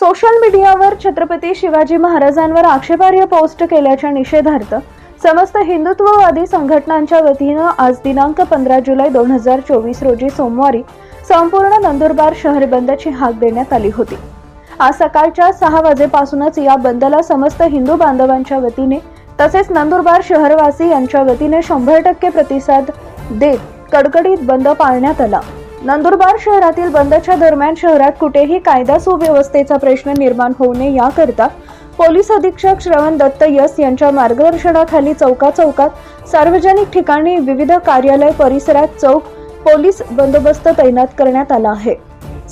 Social मीडियावर छत्रपती शिवाजी महाराजांवर आक्षेपार्ह पोस्ट केल्याच्या निषेधार्थ समस्त हिंदुत्ववादी संघटनांच्या वतीनं आज दिनांक पंधरा जुलै दोन हजार चोवीस रोजी सोमवारी संपूर्ण नंदुरबार शहर बंदची हाक देण्यात आली होती. आज सकाळच्या सहा वाजेपासूनच या बंदला समस्त हिंदू बांधवांच्या वतीने तसेच नंदुरबार शहरवासी यांच्या वतीने शंभर टक्के प्रतिसाद देत कडकडीत बंद पाळण्यात आला. नंदुरबार शहरातील बंदच्या दरम्यान शहरात कुठेही कायदा सुव्यवस्थेचा प्रश्न निर्माण होऊ नये याकरिता पोलीस अधीक्षक श्रवण दत्त यस यांच्या मार्गदर्शनाखाली चौका चौकात सार्वजनिक ठिकाणी विविध कार्यालय परिसरात चौक पोलीस बंदोबस्त तैनात करण्यात आला आहे.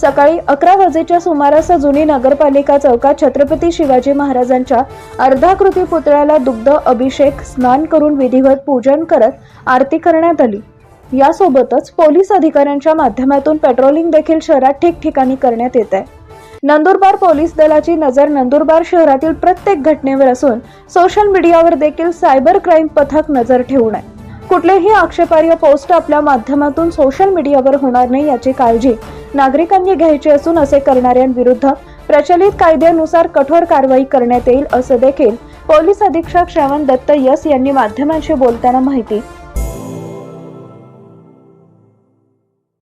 सकाळी अकरा वाजेच्या सुमारास जुनी नगरपालिका चौकात छत्रपती शिवाजी महाराजांच्या अर्धाकृती पुतळ्याला दुग्ध अभिषेक स्नान करून विधिवत पूजन करत आरती करण्यात आली. यासोबतच पोलीस अधिकाऱ्यांच्या माध्यमातून पेट्रोलिंग देखील शहरात ठिकठिकाणी करण्यात येत आहे. नंदुरबार पोलीस दलाची नजर नंदुरबार शहरातील प्रत्येक घटनेवर असून सोशल मीडियावर देखील सायबर क्राईम पथक नजर ठेवून आहे. कुठलेही आक्षेपार्ह पोस्ट आपल्या माध्यमातून सोशल मीडियावर होणार नाही याची काळजी नागरिकांनी घ्यायची असून असे करणाऱ्यांविरुद्ध प्रचलित कायद्यानुसार कठोर कारवाई करण्यात येईल असं देखील पोलीस अधीक्षक श्रावण दत्त यस यांनी माध्यमांशी बोलताना माहिती